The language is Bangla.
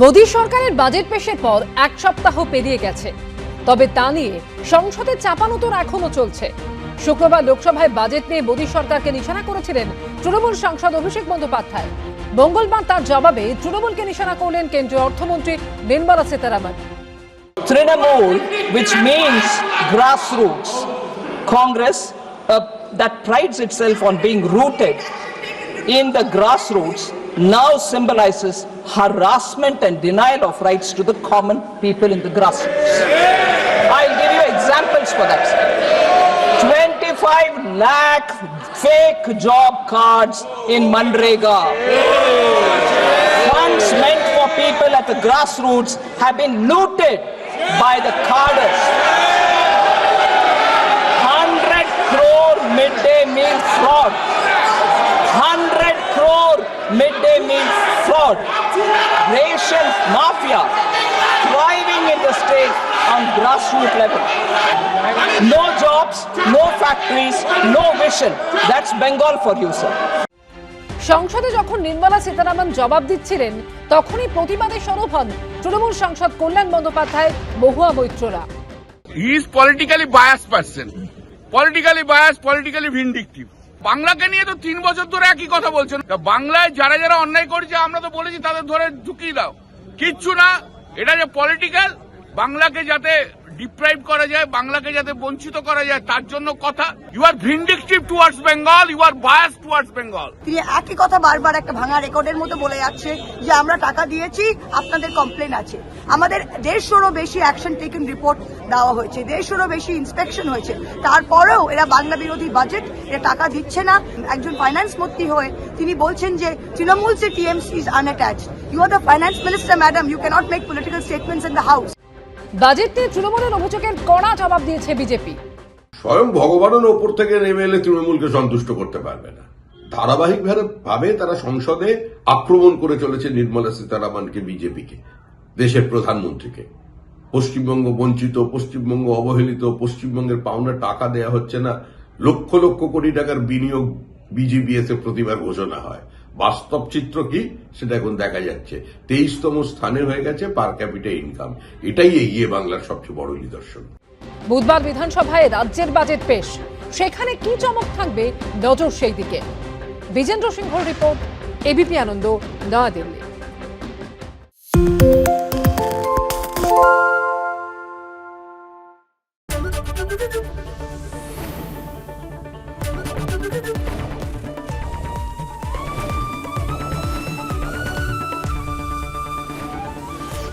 মোদী সরকারের বাজেট পেশের পর এক সপ্তাহ পেরিয়ে গেছে। তবে তা নিয়ে সংসদে চাপানোতর এখনও চলছে। শুক্রবার লোকসভায় বাজেট নিয়ে মোদী সরকারকে নিশানা করেছিলেন তৃণমূল সাংসদ অভিষেক বন্দ্যোপাধ্যায়। মঙ্গলবার তার জবাবে তৃণমূলকে নিশানা করলেন কেন্দ্রীয় অর্থমন্ত্রী Nirmala Sitharaman. Trinamool, which means grassroots, Congress uh, that prides itself on being rooted in the now symbolizes harassment and denial of rights to the common people in the grassroots. I'll give you examples for that. 25 lakh fake job cards in Mandrega. Funds meant for people at the grassroots have been looted by the carders. Midday meal fraud. Ration mafia thriving in the state on grassroots level. No jobs, no factories, no vision. That's Bengal for you, sir. সংসদে যখন নির্মলা সীতারামন জবাব দিচ্ছিলেন তখনই প্রতিবাদে সরব হন তৃণমূল সাংসদ Kalyan Bandyopadhyay Mahua মৈত্ররা is politically bias person politically bias politically vindictive বাংলাকে নিয়ে তো তিন বছর ধরে একই কথা বলছেন। বাংলায় যারা যারা অন্যায় করছে, আমরা তো বলেছি, তাদের ধরে ঢুকিয়ে দাও। কিচ্ছু না, এটা যে পলিটিক্যাল বাংলাকে যাতে ডিপ্রাইভ করা যায়, বাংলাকে যাতে বঞ্চিত করা যায়, তার জন্য কথা। You are vindictive towards Bengal you are bias towards Bengal তিনি একই কথা বারবার একটা ভাঙা রেকর্ডের মতো বলে যাচ্ছে যে, আমরা টাকা দিয়েছি, আপনাদের কমপ্লেন আছে। আমাদের দেড়শোরও বেশি অ্যাকশন টেকেন রিপোর্ট দেওয়া হয়েছে, দেড়শোরও বেশি ইন্সপেকশন হয়েছে। তারপরেও এরা বাংলা বিরোধী বাজেট এরা টাকা দিচ্ছে না। একজন ফাইন্যান্স মন্ত্রী হয়ে তিনি বলছেন যে, তৃণমূল সে TMC is unattached you are the finance minister madam you cannot make political statements in the house budget নিয়ে তৃণমূলের অভিযোগের কড়া জবাব দিয়েছে বিজেপি। স্বয়ং ভগবানের ওপর থেকে নেমে এলে তৃণমূলকে সন্তুষ্ট করতে পারবে না। ধারাবাহিকভাবে ভাবে তারা সংসদে আক্রমণ করে চলেছে নির্মলা সীতারামনকে, বিজেপিকে, দেশের প্রধানমন্ত্রীকে। পশ্চিমবঙ্গ বঞ্চিত, পশ্চিমবঙ্গ অবহেলিত, পশ্চিমবঙ্গের পাওনা টাকা দেয়া হচ্ছে না। লক্ষ লক্ষ কোটি টাকার বিনিয়োগ বিজিবিএস এ প্রতিবার ঘোষণা হয়। বাস্তব চিত্র কি? সেটা এখন দেখা যাচ্ছে। তেইশতম স্থানে হয়ে গেছে পার ক্যাপিটা ইনকাম। এটাই এগিয়ে বাংলার সবচেয়ে বড় নিদর্শন। বুধবার বিধানসভায় রাজ্যের বাজেট পেশ। সেখানে কি চমক থাকবে নজর সেই দিকে। Bijendra সিংহর report ABP Ananda Naya Dilli